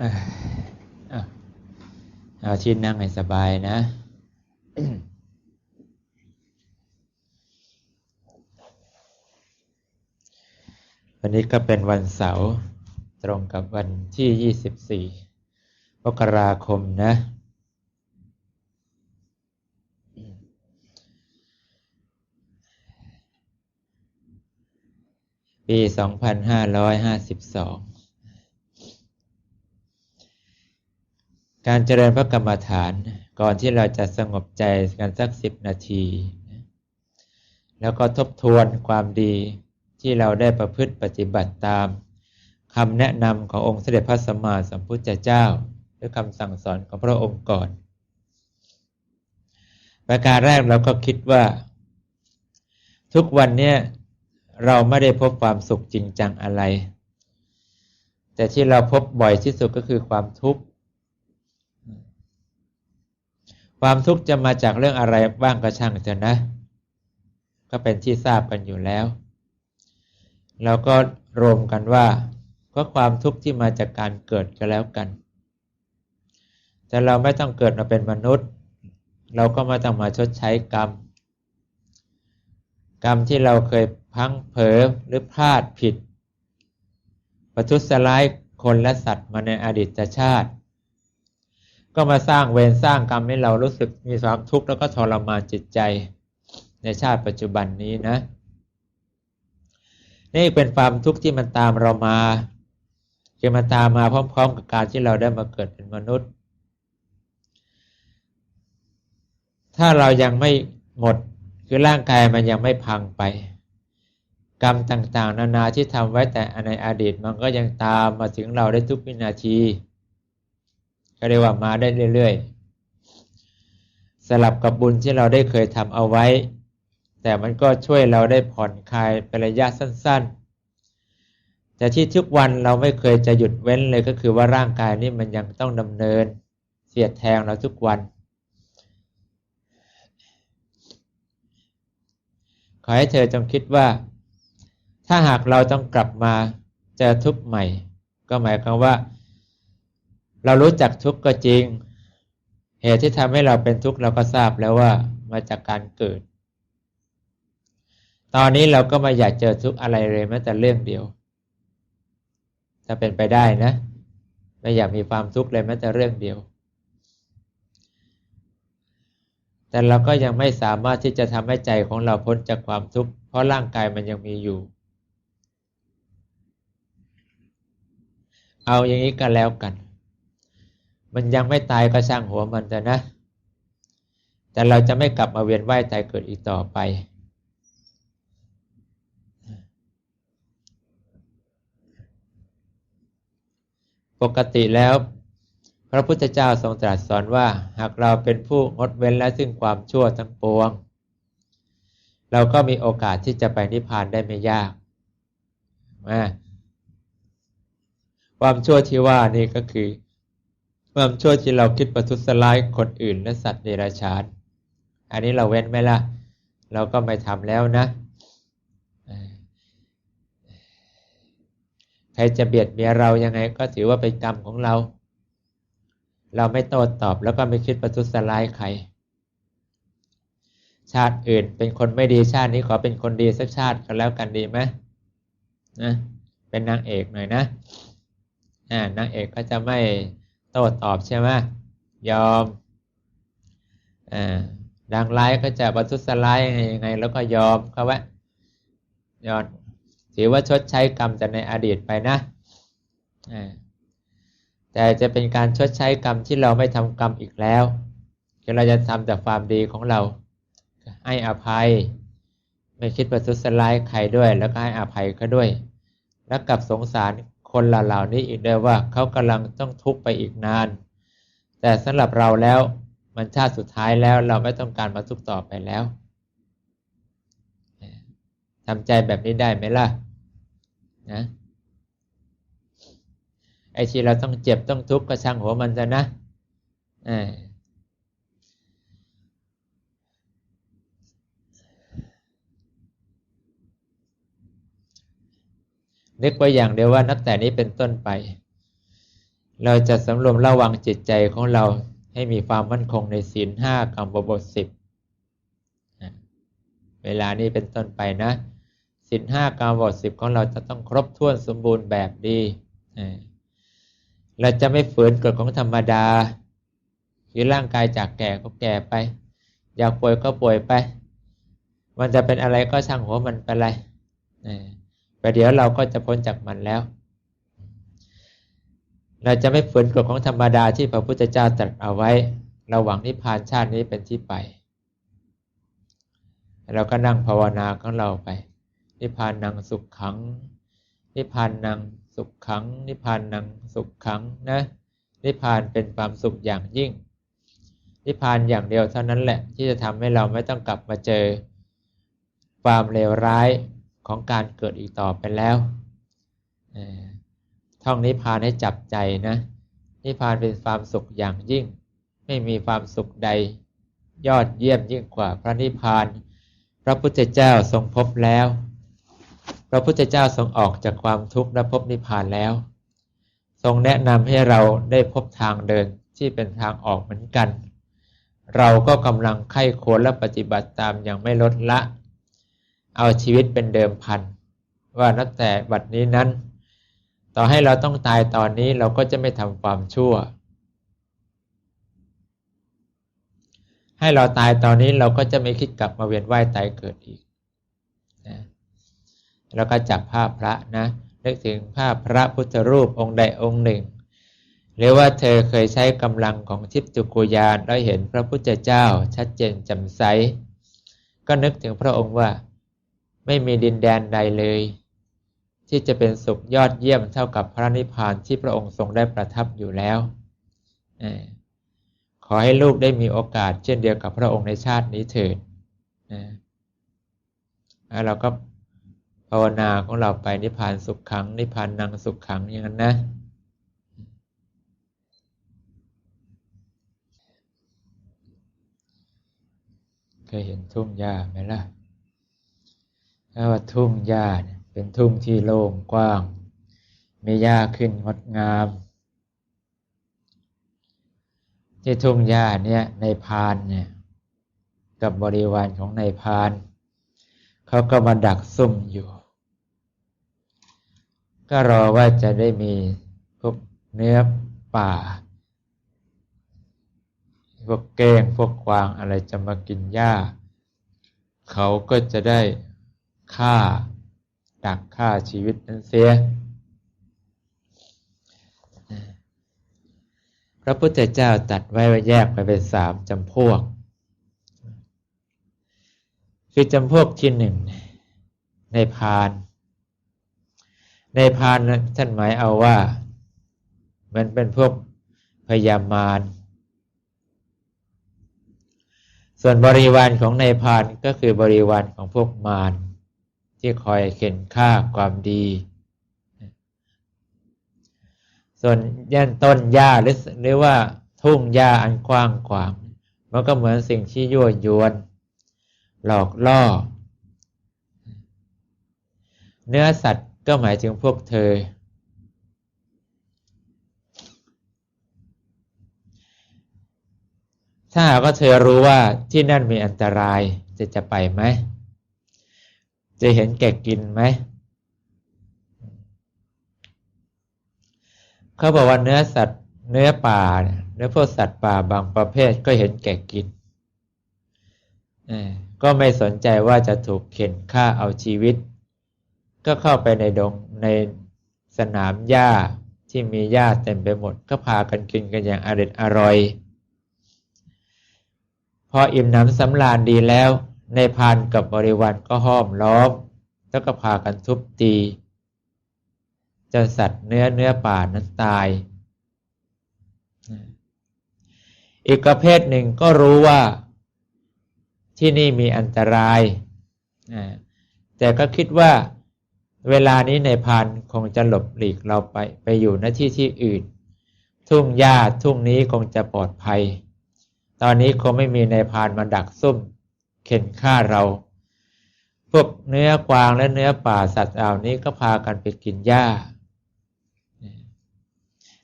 เอาชิ้นนั่งให้สบายนะ วันนี้ก็เป็นวันเสาร์ตรงกับวันที่ 24มกราคมนะ ปี 2552 การเจริญพระกรรมฐานก่อนที่เราจะสงบใจกันสักสิบนาที แล้วก็ทบทวนความดีที่เราได้ประพฤติปฏิบัติตามคำแนะนำขององค์เสด็จพระสัมมาสัมพุทธเจ้าหรือคำสั่งสอนของพระองค์ก่อน ประการแรกเราก็คิดว่า ทุกวันนี้เราไม่ได้พบความสุขจริงจังอะไร แต่ที่เราพบบ่อยที่สุดก็คือความทุกข์ ความทุกข์จะมาจากเรื่องอะไรบ้างก็ช่างเถอะนะ ก็เป็นที่ทราบกันอยู่แล้วเราก็รวมกันว่าก็ความทุกข์ที่มาจากการเกิดก็แล้วกัน แต่เราไม่ต้องเกิดมาเป็นมนุษย์ เราก็ไม่ต้องมาชดใช้กรรม กรรมที่เราเคยพังเผลอหรือพลาดผิด ประทุษร้ายคนและสัตว์มาในอดีตชาติ ก็มาสร้างเวรสร้างกรรมให้เรารู้สึกมีความทุกข์แล้วก็ทรมานจิตใจในชาติปัจจุบันนี้นะ นี่เป็นความทุกข์ที่มันตามเรามาคือมันตามมาพร้อม ๆ กับการที่เราได้มาเกิดเป็นมนุษย์ ถ้าเรายังไม่หมดคือร่างกายมันยังไม่พังไป กรรมต่างๆ นานาที่ทำไว้แต่ในอดีตมันก็ยังตามมาถึงเราได้ทุกวินาที ก็เรียกว่ามาได้เรื่อยๆ สลับกับบุญที่เราได้เคยทำเอาไว้ แต่มันก็ช่วยเราได้ผ่อนคลายเป็นระยะสั้น ๆ แต่ที่ทุกวันเราไม่เคยจะหยุดเว้นเลยก็คือว่าร่างกายนี้มันยังต้องดำเนิน เสียดแทงเราทุกวัน ขอให้เธอจงคิดว่า ถ้าหากเราต้องกลับมาเจอทุกข์ใหม่ ก็หมายความว่า เรารู้จักทุกข์ก็จริง เหตุที่ทำให้เราเป็นทุกข์เราก็ทราบแล้วว่ามาจากการเกิด ตอนนี้เราก็มาอยากเจอทุกข์อะไรเลยแม้แต่เรื่องเดียว ถ้าเป็นไปได้นะ ไม่อยากมีความทุกข์เลยแม้แต่เรื่องเดียว แต่เราก็ยังไม่สามารถที่จะทำให้ใจของเราพ้นจากความทุกข์เพราะร่างกายมันยังมีอยู่ เอาอย่างนี้ก็แล้วกัน มันยังไม่ตายก็ช่างหัวมันแต่นะ แต่เราจะไม่กลับมาเวียนว่ายตายเกิดอีกต่อไป ปกติแล้ว พระพุทธเจ้าทรงตรัสสอนว่า หากเราเป็นผู้งดเว้นและซึ่งความชั่วทั้งปวง เราก็มีโอกาสที่จะไปนิพพานได้ไม่ยากมาความชั่วที่ว่านี่ก็คือ ความชั่วที่เราคิดประทุษร้ายคนอื่นและสัตว์เดรัจฉาน อันนี้เราเว้นไหมล่ะ เราก็ไม่ทำแล้วนะ ใครจะเบียดเบียนเรายังไงก็ถือว่าเป็นกรรมของเรา เราไม่โต้ตอบแล้วก็ไม่คิดประทุษร้ายใคร ชาติอื่นเป็นคนไม่ดีชาตินี้ขอเป็นคนดีสักชาติก็แล้วกันดีไหมนะ เป็นนางเอกหน่อยนะ อ่านางเอกก็จะไม่ โต้ตอบใช่ไหมยอมอ่าดังไล่ก็จะบรรทุสไลยังไงยังไง แล้วก็ยอมเขาว่ายอดถือว่าชดใช้กรรมจากในอดีตไปนะแต่จะเป็นการชดใช้กรรมที่เราไม่ทำกรรมอีกแล้วคือเราจะทำแต่ความดีของเรา ให้อภัย ไม่คิดประทุษร้ายใครด้วย แล้วก็ให้อภัยเขาด้วย แล้วกับสงสาร คนเหล่านี้อีกด้วยว่าเขากำลังต้องทุกข์ไปอีกนาน แต่สำหรับเราแล้วมันชาติสุดท้ายแล้วเราไม่ต้องการมาทุกข์ต่อไปแล้วทำใจแบบนี้ได้ไหมล่ะนะไอ้ที่เราต้องเจ็บต้องทุกข์ก็ช่างหัวมันจะนะ นึกไว้อย่างเดียวว่านับแต่นี้เป็นต้นไป เราจะสำรวมระวังจิตใจของเราให้มีความมั่นคงในศีลห้ากรรมบทสิบเวลานี้เป็นต้นไปนะศีลห้ากรรมบทสิบของเราจะต้องครบถ้วนสมบูรณ์แบบดีเราจะไม่ฝืนกฎของธรรมดาคือร่างกายจากแก่ก็แก่ไป อยากป่วยก็ป่วยไป มันจะเป็นอะไรก็ช่างหัวมันไปไรไปเดี๋ยวเราก็จะพ้นจากมันแล้ว เราจะไม่ฝืนกฎของธรรมดาที่พระพุทธเจ้าตรัสเอาไว้ เราหวังนิพพานชาตินี้เป็นที่ไป เราก็นั่งภาวนาของเราไป นิพพานนังสุขขัง นิพพานนังสุขขัง นิพพานนังสุขขังนะ นิพพานเป็นความสุขอย่างยิ่ง นิพพานอย่างเดียวเท่านั้นแหละที่จะทำให้เราไม่ต้องกลับมาเจอความเลวร้าย ของการเกิดอีกต่อไปแล้วท่องนิพพานให้จับใจนะ นิพพานเป็นความสุขอย่างยิ่ง ไม่มีความสุขใด ยอดเยี่ยมยิ่งกว่าพระนิพพาน พระพุทธเจ้าทรงพบแล้ว พระพุทธเจ้าทรงออกจากความทุกข์และพบนิพพานแล้ว ทรงแนะนำให้เราได้พบทางเดินที่เป็นทางออกเหมือนกัน เราก็กำลังไข้ควรและปฏิบัติตามอย่างไม่ลดละ เอาชีวิตเป็นเดิมพัน ว่านับแต่บัดนี้นั้น ต่อให้เราต้องตายตอนนี้เราก็จะไม่ทำความชั่ว ให้เราตายตอนนี้เราก็จะไม่คิดกลับมาเวียนว่ายตายเกิดอีกนะแล้วก็จับภาพพระนะนึกถึงภาพพระพุทธรูปองค์ใดองค์หนึ่ง หรือว่าเธอเคยใช้กำลังของทิพจุกุยานแล้วเห็นพระพุทธเจ้าชัดเจนจำใส ก็นึกถึงพระองค์ว่า ไม่มีดินแดนใดเลย ที่จะเป็นสุขยอดเยี่ยมเท่ากับพระนิพพานที่พระองค์ทรงได้ประทับอยู่แล้ว ขอให้ลูกได้มีโอกาสเช่นเดียวกับพระองค์ในชาตินี้เถิดแล้วเราก็ภาวนาของเราไปนิพพานสุขขัง นิพพานนางสุขขังอย่างนั้นนะเคยเห็นทุ่งหญ้าไหมล่ะ ถ้าว่าทุ่งหญ้าเป็นทุ่งที่โล่งกว้าง มีหญ้าขึ้นงดงาม ที่ทุ่งหญ้าเนี่ยในพานเนี่ยกับบริวารของในพาน เขาก็มาดักซุ่มอยู่ ก็รอว่าจะได้มีพวกเนื้อป่า พวกเก้งพวกกวางอะไรจะมากินหญ้า เขาก็จะได้ ฆ่า ดักฆ่าชีวิตนั้นเสีย พระพุทธเจ้าตัดไว้ว่าแยกไปเป็นสามจำพวก คือจำพวกที่หนึ่งในพาน ในพานท่านหมายเอาว่า มันเป็นพวกพยามารส่วนบริวารของในพานก็คือบริวารของพวกมาร ที่คอยเข็นฆ่าความดี ส่วนย่นต้นหญ้าหรือหรือว่าทุ่งหญ้าอันกว้างขวาง มันก็เหมือนสิ่งที่ยั่วยวน หลอกล่อ เนื้อสัตว์ก็หมายถึงพวกเธอ ถ้าหากว่าเธอรู้ว่าที่นั่นมีอันตรายจะจะไปไหม จะเห็นแก่กินไหม เขาบอกว่าเนื้อสัตว์เนื้อป่าเนื้อพวกสัตว์ป่าบางประเภทก็เห็นแก่กิน ก็ไม่สนใจว่าจะถูกเข็นฆ่าเอาชีวิต ก็เข้าไปในดงในสนามหญ้าที่มีหญ้าเต็มไปหมด ก็พากันกินกันอย่างอร่อยอร่อย พออิ่มน้ำสำราญดีแล้ว ในพานกับบริวารก็ห้อมล้อม แล้วก็พากันทุบตีจนสัตว์เนื้อเนื้อป่านั้นตาย อีกประเภทหนึ่งก็รู้ว่าที่นี่มีอันตราย แต่ก็คิดว่าเวลานี้ในพานคงจะหลบหลีกเราไปไปอยู่ณที่ที่อื่น ทุ่งหญ้าทุ่งนี้คงจะปลอดภัย ตอนนี้คงไม่มีในพานมาดักซุ่ม เข็นฆ่าเรา พวกเนื้อกวางและเนื้อป่าสัตว์เหล่านี้ก็พากันไปกินหญ้า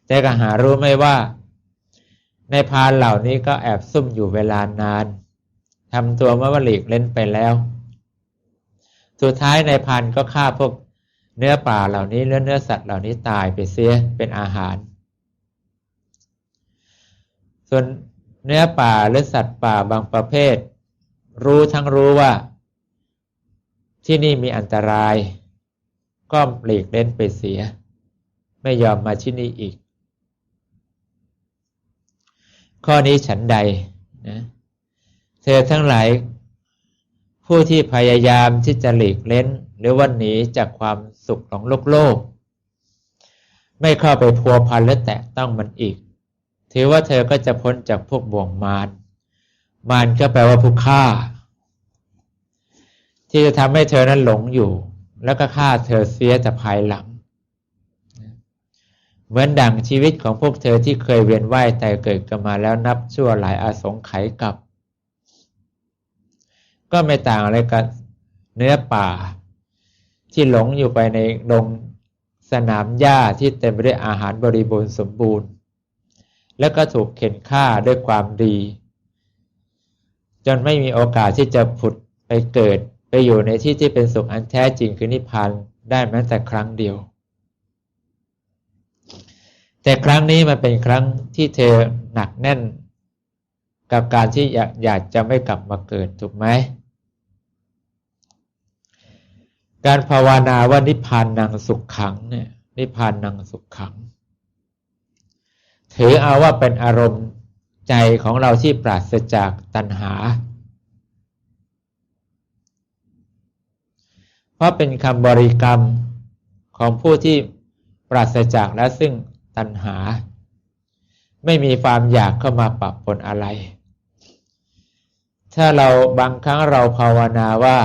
แต่ก็หารู้ไหมว่า ในพานเหล่านี้ก็แอบซุ่มอยู่เวลานานทำตัวมาว่าหลีกเล่นไปแล้ว สุดท้ายในพันก็ฆ่าพวกเนื้อป่าเหล่านี้เนื้อเนื้อสัตว์เหล่านี้ตายไปเสียเป็นอาหาร ส่วนเนื้อป่าหรือสัตว์ป่าบางประเภท รู้ทั้งรู้ว่า ที่นี่มีอันตราย ก็หลีกเล่นไปเสีย ไม่ยอมมาที่นี่อีก ข้อนี้ฉันใดนะเธอทั้งหลาย ผู้ที่พยายามที่จะหลีกเล่น หรือว่าหนีจากความสุขของโลกโลก ไม่เข้าไปพัวพันและแตะต้องมันอีก ถือว่าเธอก็จะพ้นจากพวกบ่วงมาร มารก็แปลว่าผู้ฆ่า ที่จะทำให้เธอนั้นหลงอยู่ แล้วก็ฆ่าเธอเสียแต่ภายหลัง เหมือนดังชีวิตของพวกเธอที่เคยเวียนว่ายแต่เกิดกันมาแล้วนับชั่วหลายอาสงไขยกับ ก็ไม่ต่างอะไรกับเนื้อป่า ที่หลงอยู่ไปในดงสนามหญ้าที่เต็มไปด้วยอาหารบริบูรณ์สมบูรณ์ แล้วก็ถูกเข็นฆ่าด้วยความดี จนไม่มีโอกาสที่จะผุดไปเกิด ไปอยู่ในที่ที่เป็นสุขอันแท้จริงคือนิพพานได้แม้แต่ครั้งเดียว แต่ครั้งนี้มันเป็นครั้งที่เธอหนักแน่น กับการที่อยากอยากจะไม่กลับมาเกิดถูกไหมการภาวนาว่านิพพานนังสุขขังเนี่ยนิพพานนังสุขขัง ถือเอาว่าเป็นอารมณ์ ใจของเราที่ปราศจากตัณหา เพราะเป็นคำบริกรรมของผู้ที่ปราศจากและซึ่งตัณหา ไม่มีความอยากเข้ามาปรับปนอะไร ถ้าเราบางครั้งเราภาวนาว่า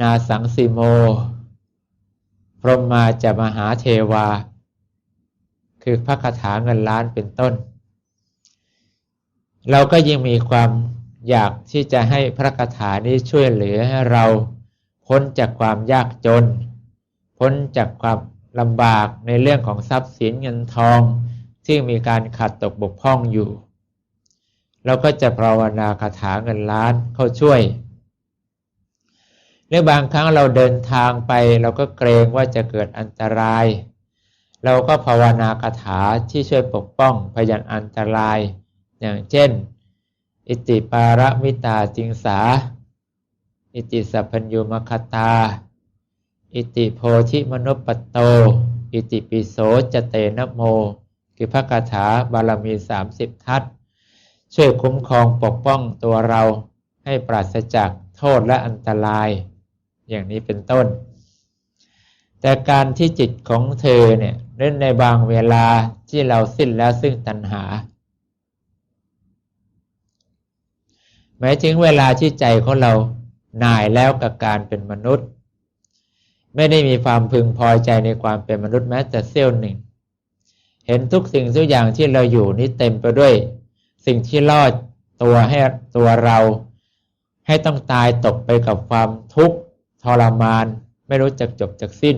นาสังสิโม พรหมมาจะมหาเทวา คือพระคาถาเงินล้านเป็นต้น เราก็ยิ่งมีความอยากที่จะให้พระคาถานี้ช่วยเหลือให้เราพ้นจากความยากจน พ้นจากความลำบากในเรื่องของทรัพย์สินเงินทองที่มีการขาดตกบกพร่องอยู่ เราก็จะภาวนาคาถาเงินล้านเข้าช่วยหรือบางครั้งเราเดินทางไปเราก็เกรงว่าจะเกิดอันตราย เราก็ภาวนาคาถาที่ช่วยปกป้องพยันอันตราย อย่างเช่น อิติปารมิตาจิงสา อิติสัพพัญญูมคตา อิติโพธิมนุปปโต อิติปิโสจเตนโม คือพระคาถาบารมีสามสิบทัศช่วยคุ้มครองปกป้องตัวเราให้ปราศจากโทษและอันตราย อย่างนี้เป็นต้น แต่การที่จิตของเธอเนี่ย เล่นในบางเวลาที่เราสิ้นแล้วซึ่งตัณหา หมายถึงเวลาที่ใจของเราหน่ายแล้วกับการเป็นมนุษย์ ไม่ได้มีความพึงพอใจในความเป็นมนุษย์แม้แต่เสี้ยวหนึ่ง เห็นทุกสิ่งทุกอย่างที่เราอยู่นี้เต็มไปด้วย สิ่งที่ล่อตัวให้ตัวเราให้ต้องตายตกไปกับความทุกข์ทรมาน ไม่รู้จักจบจักสิ้น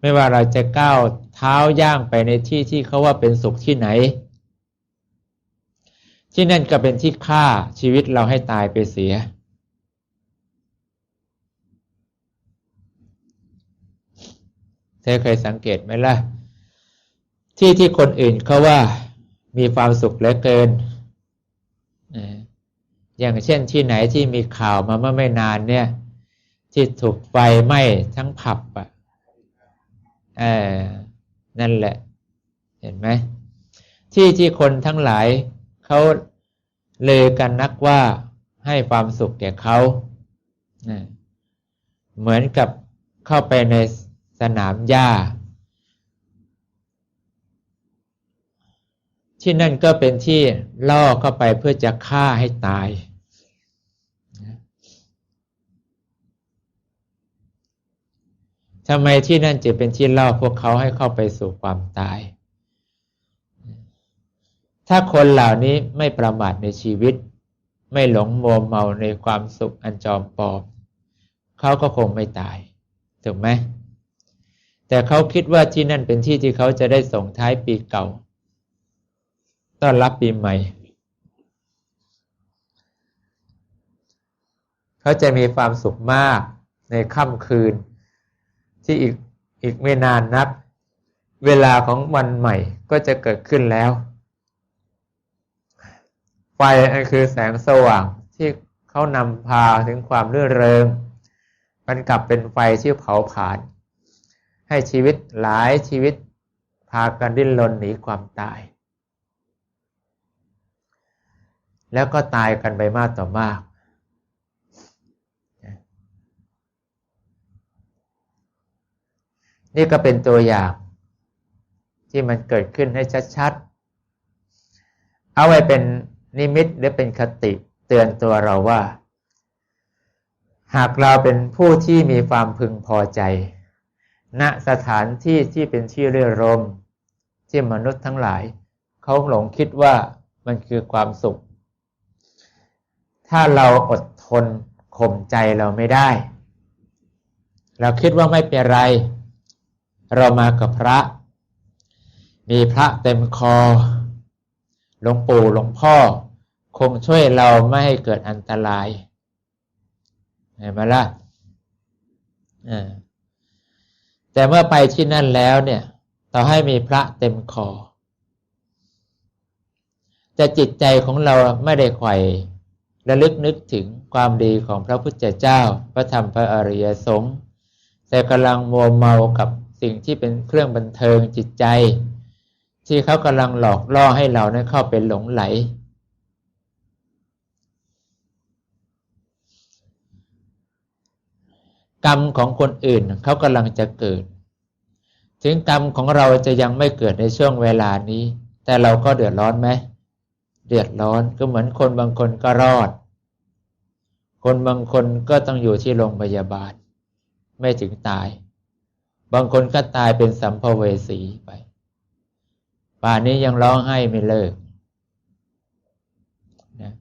ไม่ว่าเราจะก้าว เท้าย่างไปในที่ที่เขาว่าเป็นสุขที่ไหน ที่นั่นก็เป็นที่ฆ่าชีวิตเราให้ตายไปเสีย เธอเคยสังเกตไหมล่ะ ที่ที่คนอื่นเขาว่ามีความสุขเหลือเกิน อย่างเช่นที่ไหนที่มีข่าวมาเมื่อไม่นานเนี่ย ที่ถูกไฟไหม้ทั้งผับอะ เออ นั่นแหละ เห็นไหมที่ที่คนทั้งหลายเขาเลยกันนักว่าให้ความสุขแก่เขา เหมือนกับเข้าไปในสนามหญ้า ที่นั่นก็เป็นที่ล่อเข้าไปเพื่อจะฆ่าให้ตาย ทำไมที่นั่นจะเป็นที่เล่อพวกเขาให้เข้าไปสู่ความตาย ถ้าคนเหล่านี้ไม่ประมาทในชีวิต ไม่หลงมัวเมาในความสุขอันจอมปลอมเขาก็คงไม่ตาย ถูกไหม แต่เขาคิดว่าที่นั่นเป็นที่ที่เขาจะได้ส่งท้ายปีเก่า ต้อนรับปีใหม่ เขาจะมีความสุขมากในค่ำคืน ที่อีกอีกไม่นานนัก เวลาของวันใหม่ก็จะเกิดขึ้นแล้ว ไฟอันคือแสงสว่างที่เขานำพาถึงความรื่นเริง มันกลับเป็นไฟที่เผาผลาญให้ชีวิตหลายชีวิตพากันดิ้นรนหนีความตาย แล้วก็ตายกันไปมากต่อมาก นี่ก็เป็นตัวอย่างที่มันเกิดขึ้นให้ชัดๆ เอาไว้เป็นนิมิตหรือเป็นคติเตือนตัวเราว่า หากเราเป็นผู้ที่มีความพึงพอใจ ณสถานที่ที่เป็นที่เรื่อรมที่มนุษย์ทั้งหลาย เขาหลงคิดว่ามันคือความสุข ถ้าเราอดทนข่มใจเราไม่ได้ เราคิดว่าไม่เป็นไร เรามากับพระ มีพระเต็มคอ หลวงปู่หลวงพ่อ คงช่วยเราไม่ให้เกิดอันตราย เห็นไหมล่ะแต่เมื่อไปที่นั่นแล้วเนี่ย ต่อให้มีพระเต็มคอ แต่จิตใจของเราไม่ได้ไขว่ระลึกนึกถึงความดีของพระพุทธเจ้า พระธรรมพระอริยสงฆ์แต่กำลังมัวเมากับ สิ่งที่เป็นเครื่องบันเทิงจิตใจ ที่เขากำลังหลอกล่อให้เรานั้นเข้าเป็นหลงไหล กรรมของคนอื่นเขากำลังจะเกิด ถึงกรรมของเราจะยังไม่เกิดในช่วงเวลานี้ แต่เราก็เดือดร้อนไหมเดือดร้อนก็เหมือนคนบางคนก็รอด คนบางคนก็ต้องอยู่ที่โรงพยาบาล ไม่ถึงตาย บางคนก็ตายเป็นสัมภเวสีไป ป่านนี้ยังร้องไห้ไม่เลิกนะ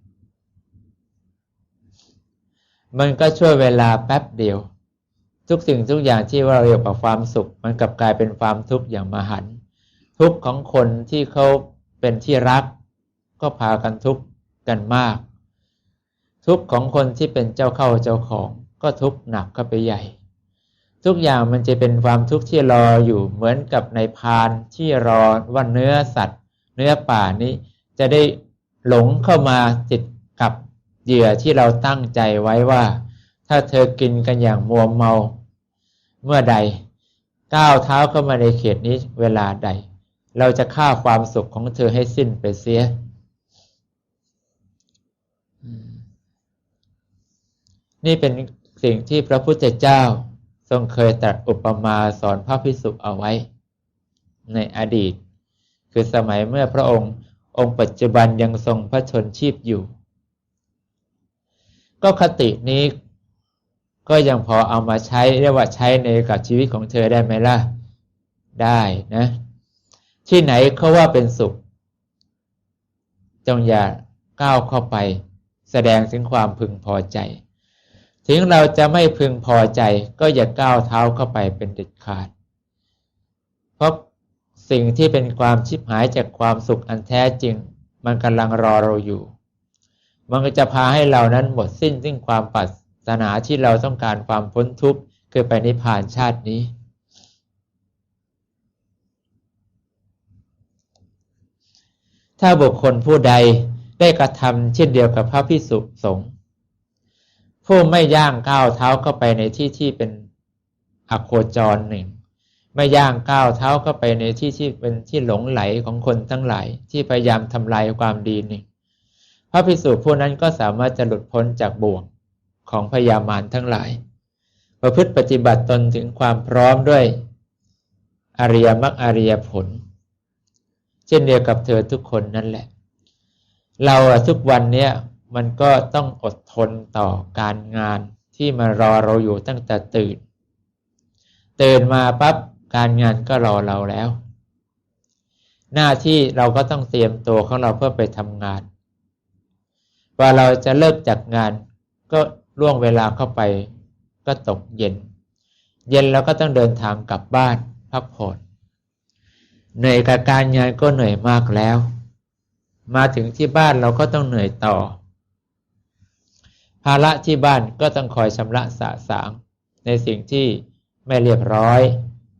มันก็ช่วยเวลาแป๊บเดียว ทุกสิ่งทุกอย่างที่เราเรียกว่าความสุข มันกลับกลายเป็นความทุกข์อย่างมหัน ทุกข์ของคนที่เขาเป็นที่รัก ก็พากันทุกข์กันมาก ทุกข์ของคนที่เป็นเจ้าเข้าเจ้าของ ก็ทุกข์หนักเข้าไปใหญ่ ทุกอย่างมันจะเป็นความทุกข์ที่รออยู่เหมือนกับในพานที่รอว่าเนื้อสัตว์ เนื้อป่านี้ จะได้หลงเข้ามาติดกับเหยื่อที่เราตั้งใจไว้ว่า ถ้าเธอกินกันอย่างมัวเมา เมื่อใด ก้าวเท้าเข้ามาในเขตนี้เวลาใด เราจะฆ่าความสุขของเธอให้สิ้นไปเสียนี่เป็นสิ่งที่พระพุทธเจ้า ทรงเคยตรัสอุปมาสอนพระพิสุเอาไว้ ในอดีต คือสมัยเมื่อพระองค์องค์ปัจจุบันยังทรงพระชนชีพอยู่ ก็คตินี้ก็ยังพอเอามาใช้เรียกว่าใช้ในกับชีวิตของเธอได้ไหมล่ะ ได้นะ ที่ไหนเขาว่าเป็นสุข จงอย่าก้าวเข้าไป แสดงถึงความพึงพอใจ ถึงเราจะไม่พึงพอใจก็อย่าก้าวเท้าเข้าไปเป็นเด็ดขาด เพราะสิ่งที่เป็นความชิบหายจากความสุขอันแท้จริง มันกำลังรอเราอยู่ มันก็จะพาให้เรานั้นหมดสิ้นซึ่งความปัสสนาที่เราต้องการความพ้นทุกข์คือไปนิพพานชาตินี้ ถ้าบุคคลผู้ใดได้กระทำเช่นเดียวกับพระพิสุสงฆ์ ผู้ไม่ย่างก้าวเท้าเข้าไปในที่ที่เป็นอโคจรหนึ่ง ไม่ย่างก้าวเท้าเข้าไปในที่ที่เป็นที่หลงไหลของคนทั้งหลาย ที่พยายามทำลายความดีหนึ่งพระพิสุผู้นั้นก็สามารถจะหลุดพ้นจากบ่วงของพยามารทั้งหลาย ประพฤติปฏิบัติตนถึงความพร้อมด้วยอริยมรรคอริยผล เช่นเดียวกับเธอทุกคนนั่นแหละ เราทุกวันเนี้ย มันก็ต้องอดทนต่อการงานที่มารอเราอยู่ตั้งแต่ตื่น ตื่นมาปั๊บการงานก็รอเราแล้ว หน้าที่เราก็ต้องเตรียมตัวของเราเพื่อไปทำงาน ว่าเราจะเลิกจากงานก็ล่วงเวลาเข้าไปก็ตกเย็น เย็นเราก็ต้องเดินทางกลับบ้านพักผ่อนเหนื่อยกับการงานก็เหนื่อยมากแล้ว มาถึงที่บ้านเราก็ต้องเหนื่อยต่อ ภาระที่บ้านก็ต้องคอยชำระสะสาง ในสิ่งที่ไม่เรียบร้อย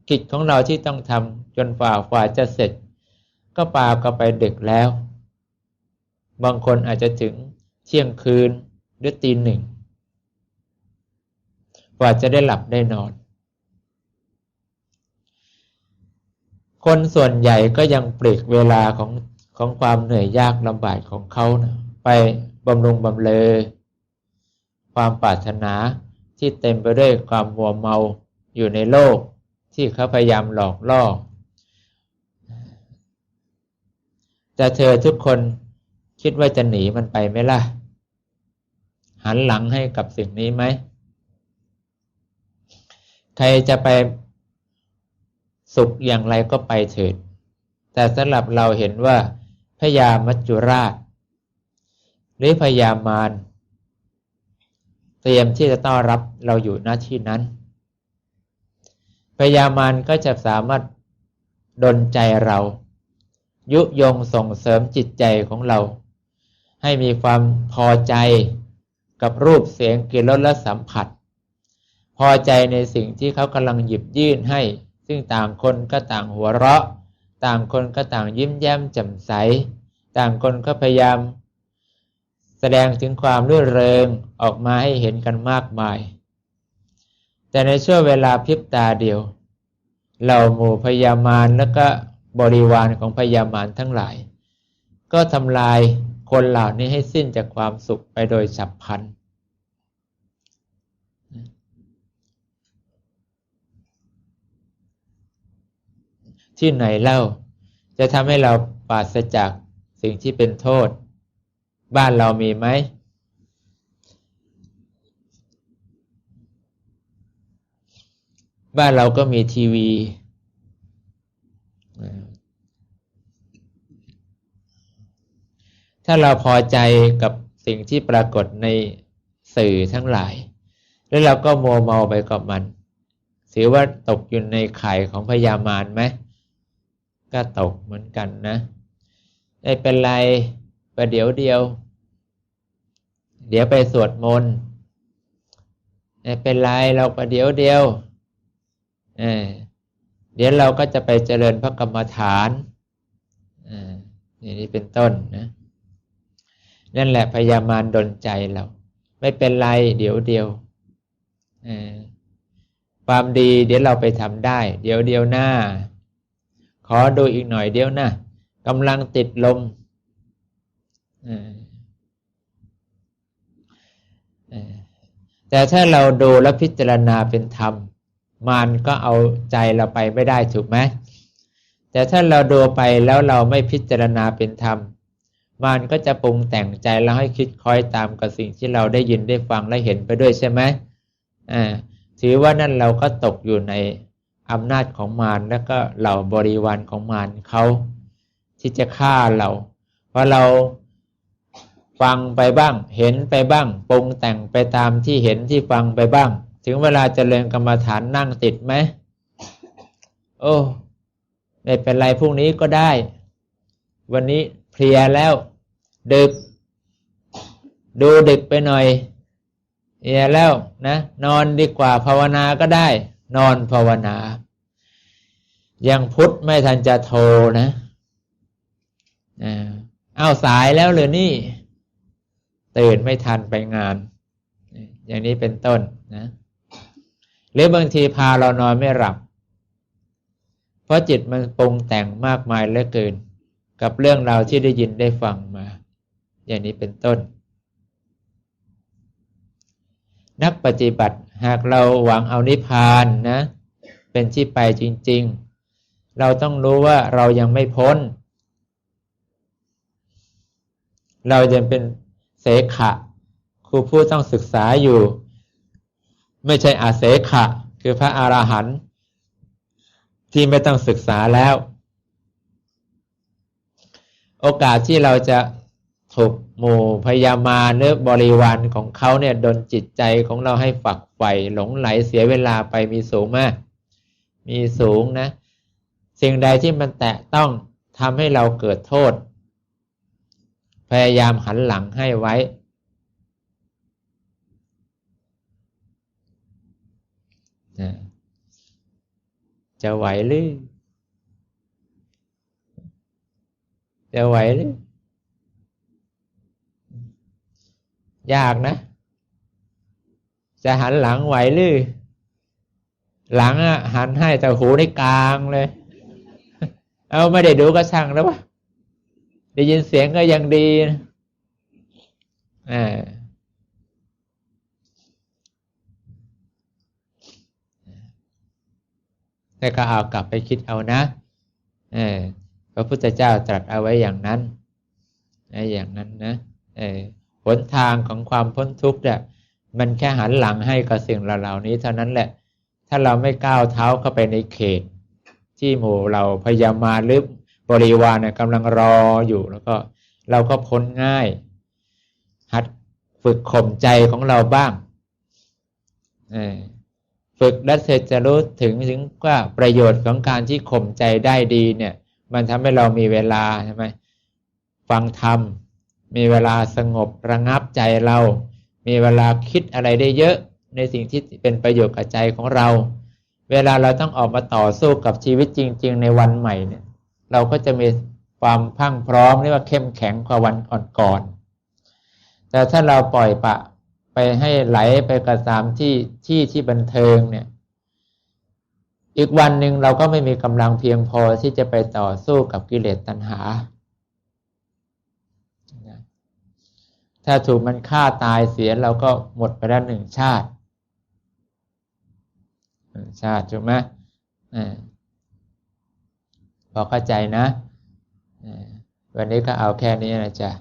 กิจของเราที่ต้องทำจนฝ่าฝ่าจะเสร็จ ก็ปาก็ไปดึกแล้ว บางคนอาจจะถึงเที่ยงคืนหรือตีหนึ่งกว่าจะได้หลับได้นอน คนส่วนใหญ่ก็ยังปลีกเวลาของของความเหนื่อยยากลำบากของเขานะไปบำรุงบำเลอ ความปรารถนาที่เต็มไปด้วยความมัวเมาอยู่ในโลกที่เขาพยายามหลอกล่อ แต่เธอทุกคนคิดว่าจะหนีมันไปไหมล่ะ หันหลังให้กับสิ่งนี้ไหม ใครจะไปสุขอย่างไรก็ไปเถิด แต่สำหรับเราเห็นว่าพญามัจจุราช หรือพญามาร เตรียมที่จะต้อนรับเราอยู่หน้าที่นั้นพญามารก็จะสามารถดลใจเรา ยุยงส่งเสริมจิตใจของเรา ให้มีความพอใจกับรูปเสียงกลิ่นรสและสัมผัส พอใจในสิ่งที่เขากำลังหยิบยื่นให้ ซึ่งต่างคนก็ต่างหัวเราะ ต่างคนก็ต่างยิ้มแย้มแจ่มใส ต่างคนก็พยายาม แสดงถึงความรื่นเริงออกมาให้เห็นกันมากมาย แต่ในช่วงเวลาพริบตาเดียว เหล่าหมู่พยามารและก็บริวารของพยามารทั้งหลาย ก็ทำลายคนเหล่านี้ให้สิ้นจากความสุขไปโดยฉับพลัน ที่ไหนเล่าจะทำให้เราปราศจากสิ่งที่เป็นโทษ บ้านเรามีไหม บ้านเราก็มีทีวี ถ้าเราพอใจกับสิ่งที่ปรากฏในสื่อทั้งหลาย แล้วเราก็มัวเมาไปกับมันถือว่าตกอยู่ในไข่ของพยามารไหมก็ตกเหมือนกันนะ ไม่เป็นไร ประเดี๋ยวเดียว เดี๋ยวไปสวดมนต์ไม่เป็นไรเราประเดี๋ยวเดียวเเดี๋ยวเราก็จะไปเจริญพระกรรมฐานอย่างนี้เป็นต้นนะนั่นแหละพยามารดนใจเรา ไม่เป็นไรเดี๋ยวเดียวความดีเดี๋ยวเราไปทำได้ เดี๋ยวเดียวหน้า ขอดูอีกหน่อยเดียวนะกำลังติดลม แต่ถ้าเราดูและพิจารณาเป็นธรรม มันก็เอาใจเราไปไม่ได้ถูกไหมแต่ถ้าเราดูไปแล้วเราไม่พิจารณาเป็นธรรม มันก็จะปรุงแต่งใจเราให้คิดคอยตามกับสิ่งที่เราได้ยินได้ฟังและเห็นไปด้วยใช่ไหมอ่าถือว่านั่นเราก็ตกอยู่ในอำนาจของมารแล้วก็เหล่าบริวารของมารเขาที่จะฆ่าเรา เพราะเรา ฟังไปบ้าง เห็นไปบ้างปรุงแต่งไปตามที่เห็นที่ฟังไปบ้าง ถึงเวลาจเจริญกรรมฐานนั่งติดไหมโอ้ไม่เป็นไรพรุ่งนี้ก็ได้ วันนี้เพลียแล้ว ดึก ดูดึกไปหน่อยเอียแล้วนะ นอนดีกว่าภาวนาก็ได้ นอนภาวนา ยังพุทธไม่ทันจะโทรนะเอาวสายแล้วเลยนี่ ตื่นไม่ทันไปงาน อย่างนี้เป็นต้นนะหรือบางทีพาเรานอนไม่หลับ เพราะจิตมันปรุงแต่งมากมายเหลือเกิน กับเรื่องราวที่ได้ยินได้ฟังมา อย่างนี้เป็นต้น นักปฏิบัติหากเราหวังเอานิพพานนะ เป็นที่ไปจริง ๆ เราต้องรู้ว่าเรายังไม่พ้น เรายังเป็น เสขะครูผู้ต้องศึกษาอยู่ ไม่ใช่อาเสขะ คือพระอราหันต์ที่ไม่ต้องศึกษาแล้ว โอกาสที่เราจะถูกหมู่พยามาเนื้อบริวารของเขาเนี่ยดนจิตใจของเราให้ฝักใฝ่หลงไหลเสียเวลาไปมีสูงมาก มีสูงนะ สิ่งใดที่มันแตะต้องทำให้เราเกิดโทษ พยายามหันหลังให้ไว้ จะไหวหรือ จะไหวหรือ ยากนะ จะหันหลังไหวหรือ หลังอะหันให้แต่หูในกลางเลย เอาไม่ได้ดูก็ช่างแล้ววะ ได้ยินเสียงก็ยังดีอ่าแต่ก็เอากลับไปคิดเอานะเออพระพุทธเจ้าตรัสเอาไว้อย่างนั้นนะอย่างนั้นนะเออหนทางของความพ้นทุกข์เนี่ยมันแค่หันหลังให้กับสิ่งเหล่านี้เท่านั้นแหละ ถ้าเราไม่ก้าวเท้าเข้าไปในเขต ที่หมู่เราพยายามมาหรือ บริวารเนี่ยกำลังรออยู่แล้วก็ เราก็พ้นง่าย หัดฝึกข่มใจของเราบ้างฝึกแล้วเสร็จจะรู้ถึงถึงว่าประโยชน์ของการที่ข่มใจได้ดีเนี่ย มันทำให้เรามีเวลาใช่ไหมฟังธรรม มีเวลาสงบระงับใจเรา มีเวลาคิดอะไรได้เยอะในสิ่งที่เป็นประโยชน์กับใจของเรา เวลาเราต้องออกมาต่อสู้กับชีวิตจริง ๆ ในวันใหม่เนี่ย เราก็จะมีความพังพร้อมเรียกว่าเข้มแข็งกว่าวันก่อนๆแต่ถ้าเราปล่อยปะไปให้ไหลไปกับสามที่ที่ที่บันเทิงเนี่ย อีกวันหนึ่งเราก็ไม่มีกำลังเพียงพอที่จะไปต่อสู้กับกิเลสตัณหา ถ้าถูกมันฆ่าตายเสียเราก็หมดไปแล้วหนึ่งชาติ ชาติถูกไหม อเข้าใจนะ วันนี้ก็เอาแค่นี้นะจ๊ะ